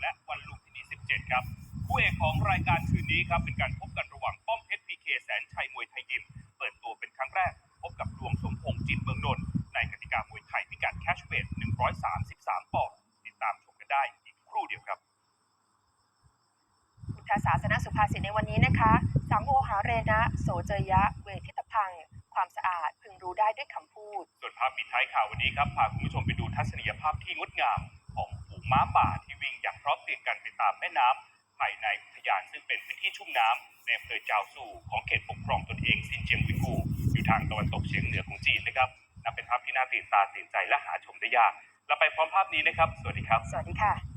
และวันลุมพินี 17 ครับ คู่เอกของรายการคืนนี้ครับเป็นการพบกันระหว่างป้อมเพชรพีเคแสนชัยมวยไทยยิม เปิดตัวเป็นครั้งแรก พบกับดวงสมพงษ์จิตเมืองนนท์ในกติกามวยไทยพิกัดแคชเวท133ปอนด์ติดตามชมกันได้อีกครู่เดียวครับพุทธศาสนสุภาษิตในวันนี้นะคะ สังโอหาเรนะ โสเจยะ เวทิตพัง ความสะอาดพึงรู้ได้ด้วยคำพูด ส่วนภาพปิดท้ายข่าววันนี้ครับพาคุณผู้ชมไปดูทัศนียภาพที่งดงามของฝูงม้าป่าที่วิ่งอย่าง พร้อมเพรียงกันไปตามแม่น้ำภายในอุทยานซึ่งเป็นพื้นที่ชุ่มน้ำในอำเภอจาวซูของเขตปกครองตนเองซินเจียงวิกูอยู่ทางตะวันตกเฉียงเหนือของจีนนะครับนับเป็นภาพที่น่าตื่นตาตื่นใจและหาชมได้ยากเราไปพร้อมภาพนี้นะครับ สวัสดีครับ สวัสดีค่ะ